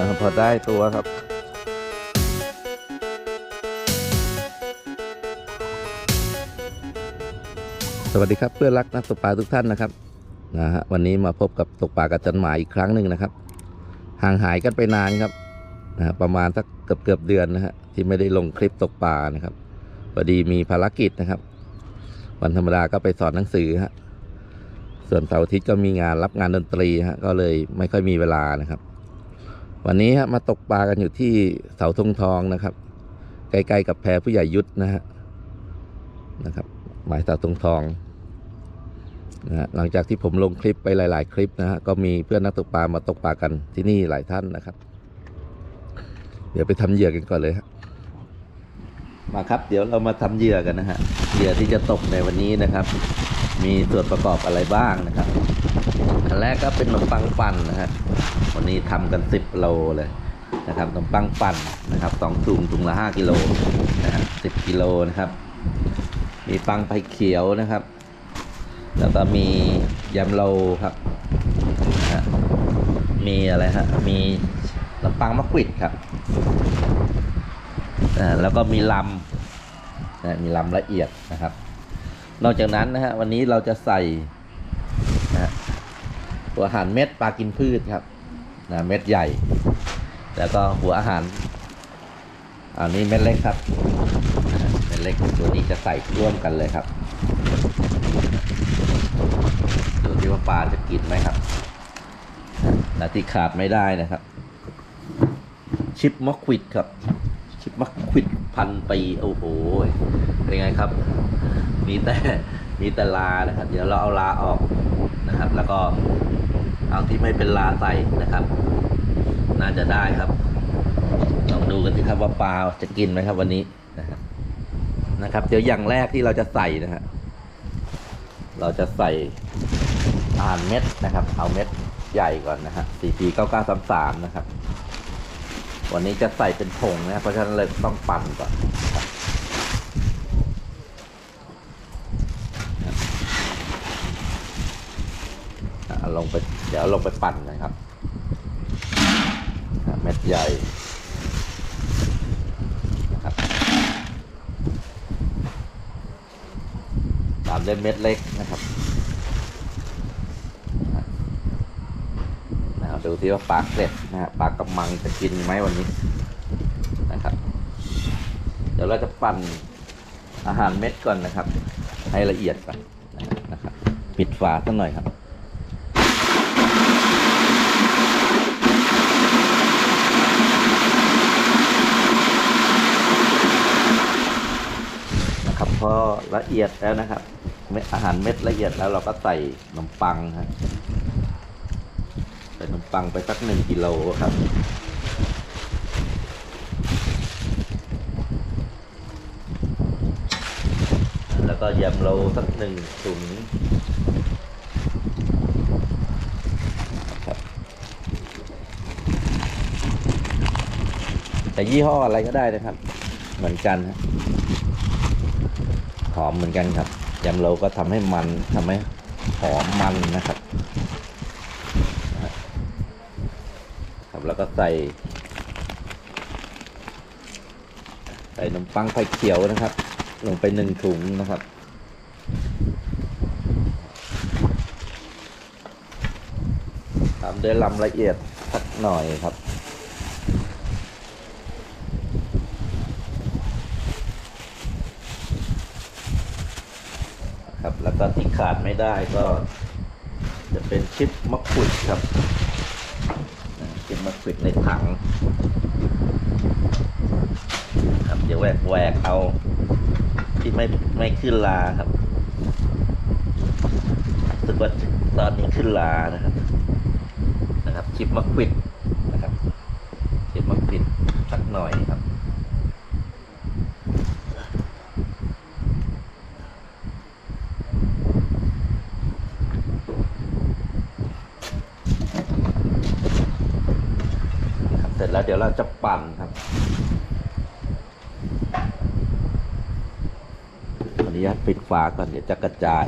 อพอได้ตัวครับ สวัสดีครับเพื่อนรักนักตกปลาทุกท่านนะครับนะฮะวันนี้มาพบกับตกปลากับจันหมายอีกครั้งหนึ่งนะครับ ห่างหายกันไปนานครับนะฮะประมาณสักเกือบเกือบเดือนนะฮะที่ไม่ได้ลงคลิปตกปลานะครับพอดีมีภารกิจนะครับ วันธรรมดาก็ไปสอนหนังสือฮะส่วนเสาร์อาทิตย์ก็มีงานรับงานดนตรีฮะก็เลยไม่ค่อยมีเวลานะครับ วันนี้ฮะมาตกปลากันอยู่ที่เสาธงทองนะครับ ใกล้ๆกับแพผู้ใหญ่ยุทธนะฮะนะครับหมายเสาธงทองนะฮะหลังจากที่ผมลงคลิปไปหลาย ๆ คลิปนะฮะก็มีเพื่อนนักตกปลามาตกปลากันที่นี่หลายท่านนะครับ เดี๋ยวไปทำเหยื่อกันก่อนเลยฮะมาครับ เดี๋ยวเรามาทำเหยื่อกันนะฮะเหยื่อที่จะตกในวันนี้นะครับ มีส่วนประกอบอะไรบ้างนะครับ แรกก็เป็นขนมปังปั่นนะฮะวันนี้ทำกัน 10โลเลยนะครับขนมปังปั่นนะครับสองถุงถุงละ5กิโลนะฮะสิกิโลนะครับ มีปังไผ่เขียวนะครับ แล้วก็มียำโลครับนะฮะมีอะไรฮะมีลำปังมะกวิดครับแล้วก็มีลำนะมีลำละเอียดนะครับ นอกจากนั้นนะฮะวันนี้เราจะใส่ ตัวอาหารเม็ดปลากินพืชครับนะเม็ดใหญ่ แล้วก็หัวอาหารอันนี้เม็ดเล็กครับเม็ดเล็กตัวนี้จะใส่ร่วมกันเลยครับดูที่ว่าปลาจะกินไหมครับและที่ขาดไม่ได้นะครับ ชิปมอควิดครับ ชิปมอควิดพันปีโอ้โหเป็นไงครับ มีแต่มีแต่ลานะครับ เดี๋ยวเราเอาลาออกนะครับ แล้วก็ เอาที่ไม่เป็นลาใส่นะครับ น่าจะได้ครับลองดูกันสิครับว่าปลาจะกินไหมครับ วันนี้นะครับนะครับเดี๋ยวอย่างแรกที่เราจะใส่นะฮะเราจะใส่อาหารเม็ดนะครับ เอาเม็ดใหญ่ก่อนนะฮะ CP 9933 นะครับ วันนี้จะใส่เป็นผงนะเพราะฉะนั้นเลยต้องปั่นก่อนนะครับอะเอาลงไป เดี๋ยวลงไปปั่นนะครับเม็ดใหญ่นะครับตามด้วยเม็ดเล็กนะครับนะครับดูที่ว่าปลาเกล็ดนะฮะปลากระมังจะกินไหมวันนี้นะครับ เดี๋ยวเราจะปั่นอาหารเม็ดก่อนนะครับ ให้ละเอียดก่อนนะครับปิดฝาสักหน่อยครับ นะครับ พอละเอียดแล้วนะครับเม็ดอาหารเม็ดละเอียดแล้วเราก็ใส่ขนมปังครับใส่ขนมปังไปสักหนึ่งกิโลครับแล้วก็ยำโลสักหนึ่งถุงแต่ยี่ห้ออะไรก็ได้นะครับ เหมือนกันฮะ อมเหมือนกันครับยำโลก็ทำให้มันทำให้หอมมันนะครับครับแล้วก็ใส่ ใส่นมปังไข่เขียวนะครับ ลงไปหนึ่งถุงนะครับตามด้วยลำละเอียดสักหน่อยครับ ครับ แล้วก็ที่ขาดไม่ได้ก็ จะเป็นชิปมะขุดครับชิปมะขุดในถังครับเดี๋ยวแหวกแหวกเอา ที่ไม่ไม่ขึ้นลาครับสึกว่าตอนนี้ขึ้นลานะครับนะครับชิปมะขวิดนะครับชิปมะขวิดสักหน่อยครับ ครับเสร็จ แล้วเดี๋ยวเราจะปั่นครับขออนุญาตปิดฝาก่อนเดี๋ยวจะกระจาย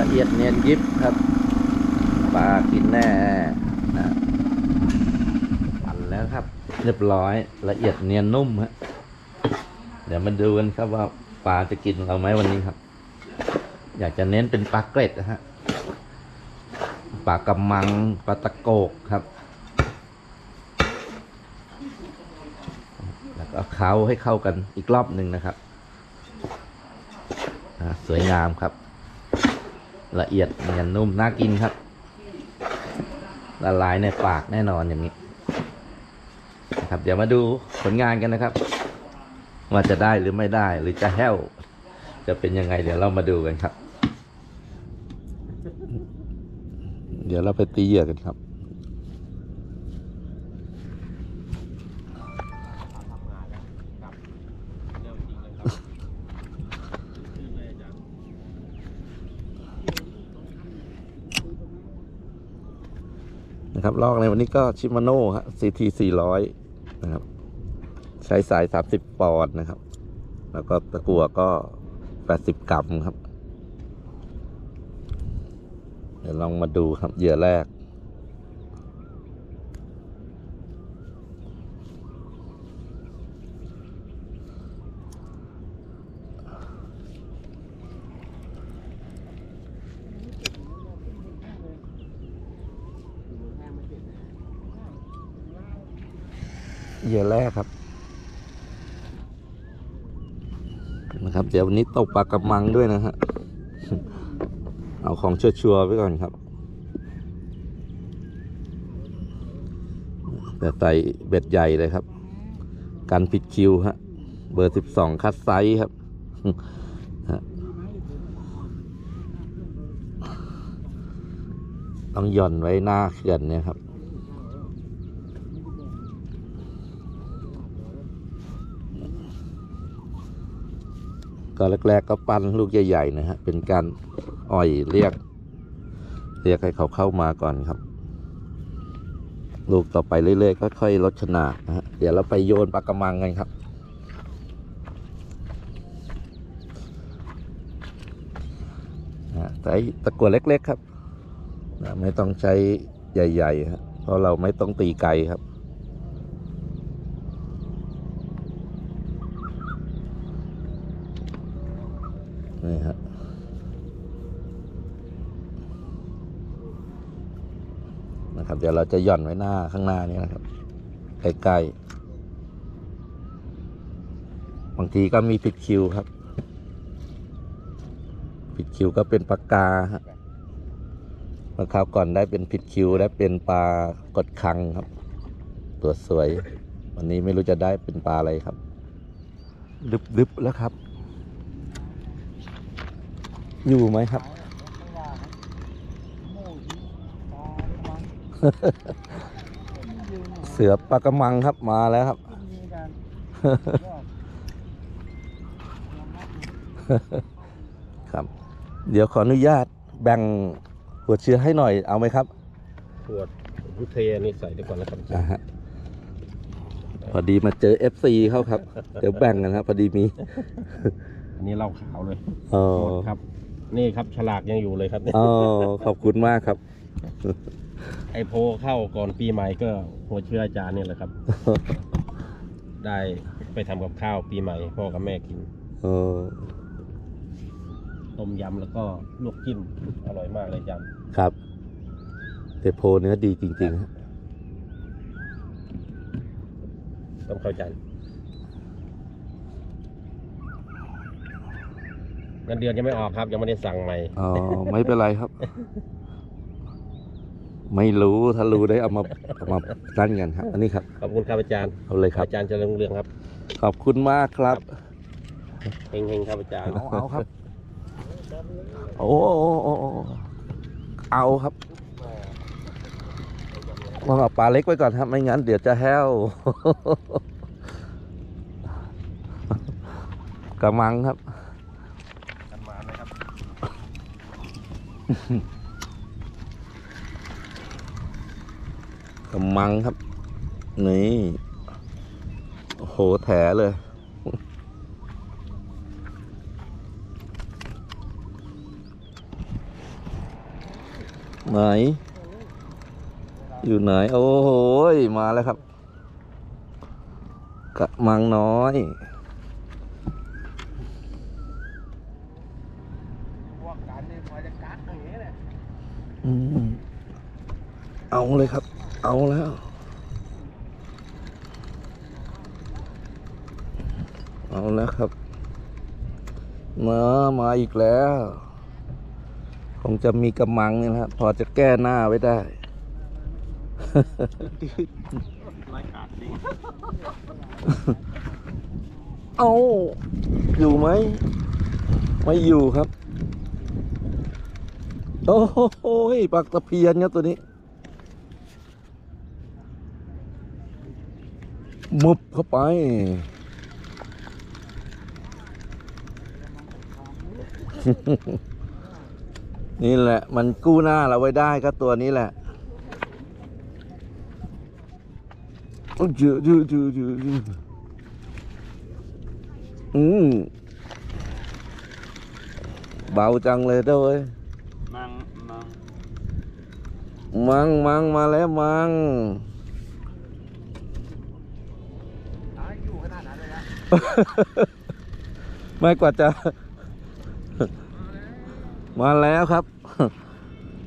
ละเอียดเนียนยิบครับปลากินแน่นะปั่นแล้วครับ เร้อยละเอียดเนียนนุ่มฮะเดี๋ยวมาดูกันครับว่าปลาจะกินเราไหมวันนี้ครับ อยากจะเน้นเป็นปลาเกร็ดนะฮะปลากระมังปลาตะโกกครับ แล้วก็เคล้าให้เข้ากันอีกรอบหนึ่งนะครับสวยงามครับ ละเอียดเนียนนุ่มน่ากินครับละลายในปากแน่นอนอย่างนี้ นะครับ เดี๋ยวมาดูผลงานกันนะครับว่าจะได้หรือไม่ได้หรือจะแห้ว จะเป็นยังไง เดี๋ยวเรามาดูกันครับ เดี๋ยวเราไปตีเหยื่อกันครับนะครับลอกในวันนี้ก็ชิมาโน่ฮะ CT 400 นะครับ ใช้สาย 30 ปอนด์นะครับ แล้วก็ตะกัวก็ 80 กรัมครับ เดี๋ยวลองมาดูครับเหยื่อแรก เหยื่อแรกครับนะครับ เดี๋ยววันนี้ตกปลากระมังด้วยนะฮะ เอาของชัวร์ๆไว้ก่อนครับแต่ใส่เบ็ดใหญ่เลยครับ กันผิดคิวฮะ เบอร์สิบสองคัดไซส์ครับต้องหย่อนไว้หน้าเขื่อนเนี่ยครับ ก็แรกๆก็ปั้นลูกใหญ่ๆนะฮะเป็นการอ่อยเรียก เรียกให้เขาเข้ามาก่อนครับ ลูกต่อไปเรื่อยๆก็ค่อยลดขนาดนะฮะเดี๋ยวเราไปโยนปลากระมังกันครับนะแต่ไอ้ตะกั่วเล็ก ๆ ครับ ไม่ต้องใช้ใหญ่ๆฮะเพราะเราไม่ต้องตีไกลครับ นี่ฮะนะครับ เดี๋ยวเราจะหย่อนไว้หน้าข้างหน้านี้นะครับ ใกล้ๆบางทีก็มีผิดคิวครับ ผิดคิวก็เป็นปากกาฮะเมื่อคราวก่อนได้เป็นผิดคิวได้เป็นปลากดคังครับ ตัวสวย วันนี้ไม่รู้จะได้เป็นปลาอะไรครับ ดึบๆแล้วครับ อยู่ไหมครับ เสือปลากระมังครับมาแล้วครับ ครับ เดี๋ยวขออนุญาตแบ่งหัวเชื้อให้หน่อยเอาไหมครับขวดพุทเทนี่ใส่ดีกว่านะครับอ่าฮะพอดีมาเจอ FC เข้าครับ เดี๋ยวแบ่งกันครับ พอดีมี อันนี้เหล้าขาวเลยอ๋อ หมดครับ นี่ครับฉลากยังอยู่เลยครับอ๋อขอบคุณมากครับ ไอโพเข้าก่อนปีใหม่ก็หัวเชื้ออาจารย์นี่แหละครับ ได้ไปทำกับข้าวปีใหม่พ่อกับแม่กิน เออต้มยำแล้วก็ลวกจิ้มอร่อยมากเลยอาจารย์ครับ แต่โพเนื้อดีจริงๆฮะ ต้องเข้าใจ เงินเดือนยังไม่ออกครับ ยังไม่ได้สั่งใหม่อ๋อไม่เป็นไรครับ ไม่รู้ถ้ารู้ได้เอามาเอามาตั้นกันครับ อันนี้ครับ ขอบคุณครับอาจารย์เอาเลยครับอาจารย์เจะเรืองเรืองครับขอบคุณมากครับเฮงๆครับอาจารย์เอาเอาครับโอ้โอ้โอ้โอ้เอาครับลองเอาปลาเล็กไว้ก่อนครับ ไม่งั้นเดี๋ยวจะแห้วกระมังครับ กันมานะครับ กระมังครับ นี่ โอ้โห แถเลย ไหน อยู่ไหน โอ้โห มาแล้วครับกระมังน้อย พวกกันนี่พอจะกัดอย่างนี้แหละ อืม เอาเลยครับ เอาแล้วเอาแล้วครับ มามาอีกแล้ว คงจะมีกำมังนี่นะครับพอจะแก้หน้าไว้ได้รายการจริงเอาอยู่ไหม ไม่อยู่ครับ โอ้โหปลากตะเพียนครับตัวนี้ มุบเข้าไป นี่แหละ มันกู้หน้าเราไว้ได้ก็ตัวนี้แหละโอ้ยเยอะเยอะเยอะเยอะเยอะอืมเบาจังเลยเด้อเว้ยมังมังมังมังมาแล้วมัง ไม่กว่าจะ มาแล้วครับ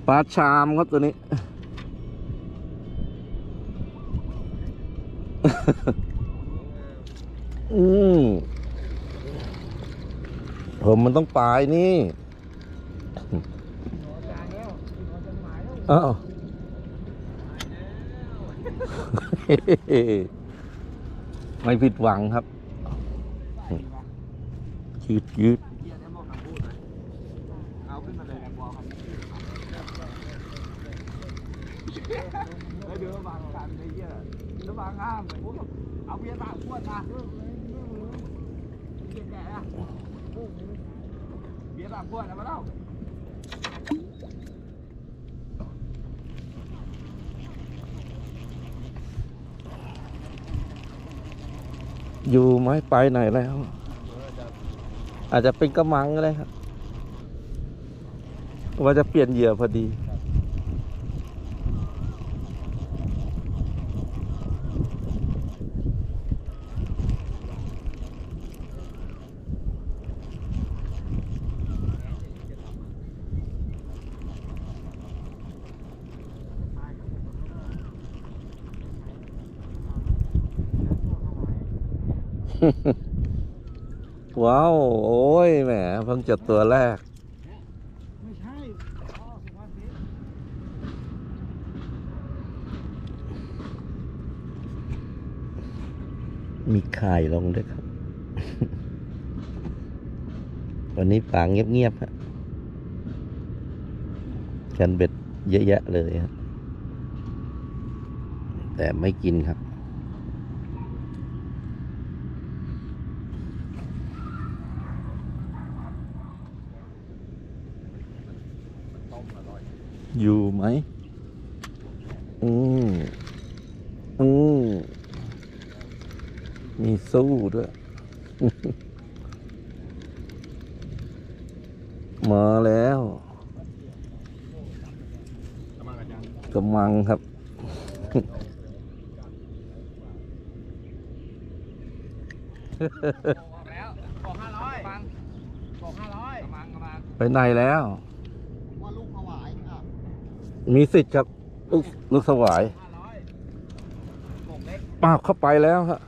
ปลาชามครับตัวนี้ อืมผมมันต้องปลายนี่อ้าวไม่ผิดหวังครับ ยืดยืดเอาขึ้นมาเลยแอมบอลครับแล้วเดี๋ยววางกันไอ้เหี้ยแล้ววางห้ามเลยเอาเบียร์สาขวดมาเบียร์แก่อะเบียร์สาขวดเอามาเล่าอยู่ไหมไปไหนแล้ว อาจจะเป็นกระมังก็ได้ครับว่าจะเปลี่ยนเหยื่อพอดี ว้าวโอ้ยแหมเพิ่งจัดตัวแรก ไม่ใช่อ๋อสุภาษิตมีข่ายลงด้วยครับ วันนี้ป่าเงียบๆฮะกันเบ็ดเยอะแยะเลยครับแต่ไม่กินครับ อยู่ไหม อืมอืมมีสู้ด้วย มาแล้วกำลังอาจารย์กำมังครับ บอกแล้ว บอกห้าร้อยฟังบอกห้าร้อยกำลังกำลังไปไหนแล้ว ว่าลูกถวายอะ มีสิทธิ์ครับลูกลูกสวายห้าร้อยหมกเล็กป้าเข้าไปแล้วครับ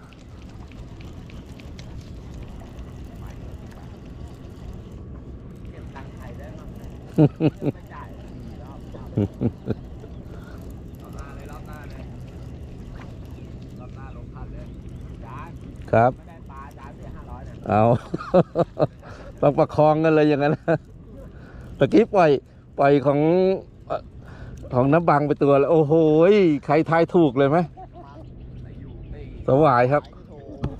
ครับ เอาต้องประคองกันเลยอย่างนั้นตะกี้ปล่อยปล่อยของ ของน้ำบังไปตัวแล้วโอ้โหยใครทายถูกเลยไหมไหนอยู่ไม่สวายครับ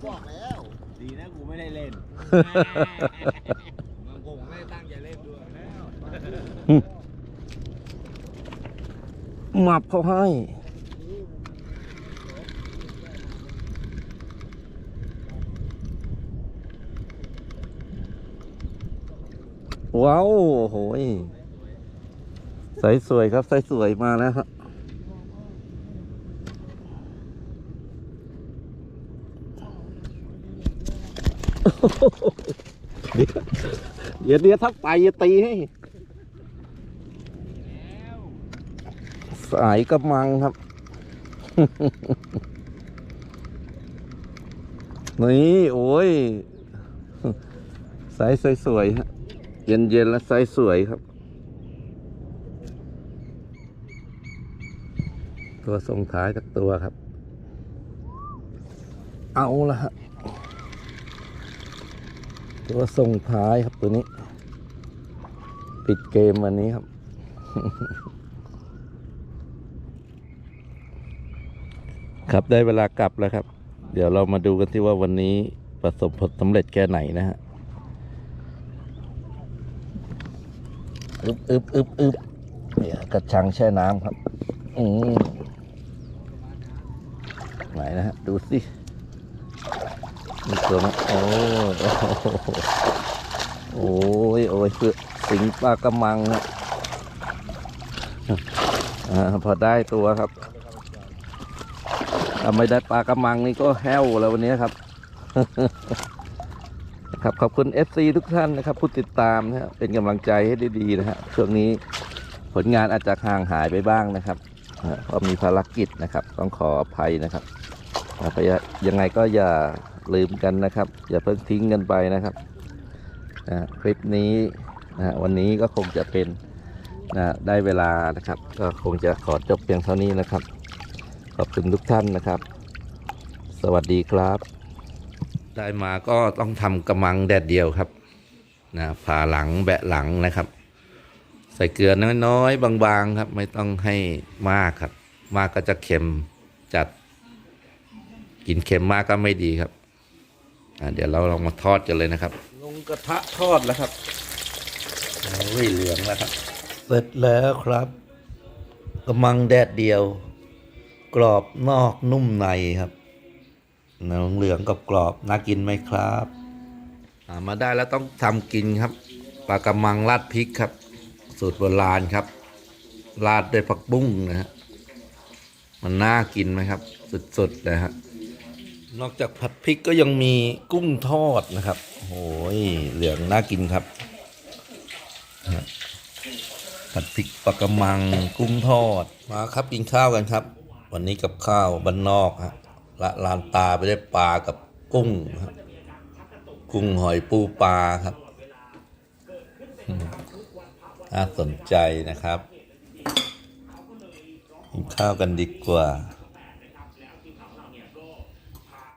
บอกแล้วดีนะกูไม่ได้เล่นมึงกูไม่ได้ตั้งใจเล่นด้วยแล้วหมับเขาให้ว้าวโอ้โหย สายสวยครับสายสวยมาแล้วครับเดี๋ยวเดี๋ยวเดี๋ยวถ้าไปจะตีให้สายกำมังครับ นี่ โอ้ย สายสวยๆฮะเย็นๆแล้วสายสวยครับ ตัวส่งท้ายกับตัวครับ เอาละฮะตัวส่งท้ายครับตัวนี้ ปิดเกมวันนี้ครับ ครับได้เวลากลับแล้วครับ เดี๋ยวเรามาดูกันที่ว่าวันนี้ประสบผลสำเร็จแค่ไหนนะฮะอึบอึบอึบอึบเนี่ยกระชังแช่น้ำครับ อืม ไหนนะฮะ ดูสิมีตัวไหมโอ้โอ้โหโอ้ยโอ้ยเพื่อสิงปลากระมังนะอ่าพอได้ตัวครับถ้าไม่ได้ปลากระมังนี่ก็แห้วแล้ววันนี้ครับครับขอบคุณ FC ทุกท่านนะครับผู้ติดตามนะฮะเป็นกำลังใจให้ด้ดีนะฮะช่วงนี้ผลงานอาจจะห่างหายไปบ้างนะครับเพราะมีภารกิจนะครับ ต้องขออภัยนะครับ อ่าพยายังไงก็อย่าลืมกันนะครับ อย่าเพิ่งทิ้งกันไปนะครับนะคลิปนี้นะวันนี้ก็คงจะเป็นนะได้เวลานะครับ ก็คงจะขอจบเพียงเท่านี้นะครับ ขอบคุณทุกท่านนะครับ สวัสดีครับ ได้มาก็ต้องทำกระมังแดดเดียวครับนะผ่าหลังแบะหลังนะครับ ใส่เกลือน้อยๆ บางๆครับ ไม่ต้องให้มากครับ มากก็จะเค็มจัด กินเค็มมากก็ไม่ดีครับอะเดี๋ยวเราลองมาทอดกันเลยนะครับ ลงกระทะทอดแล้วครับโอ้ยเหลืองแล้วครับ เสร็จแล้วครับกระมังแดดเดียว กรอบนอกนุ่มในครับเนื้อเหลืองกับกรอบน่ากินไหมครับอ่ามาได้แล้วต้องทำกินครับปลากระมังราดพริกครับ สูตรโบราณครับราดด้วยผักบุ้งนะฮะมันน่ากินไหมครับ สุดๆเลยฮะ นอกจากผัดพริกก็ยังมีกุ้งทอดนะครับโอ้ยเหลืองน่ากินครับ ผัดพริกปลากระมังกุ้งทอด มาครับกินข้าวกันครับ วันนี้กับข้าวบ้านนอกฮะละลานตาไปได้ปลากับกุ้งครับกุ้งหอยปูปลาครับน่าสนใจนะครับกินข้าวกันดีกว่า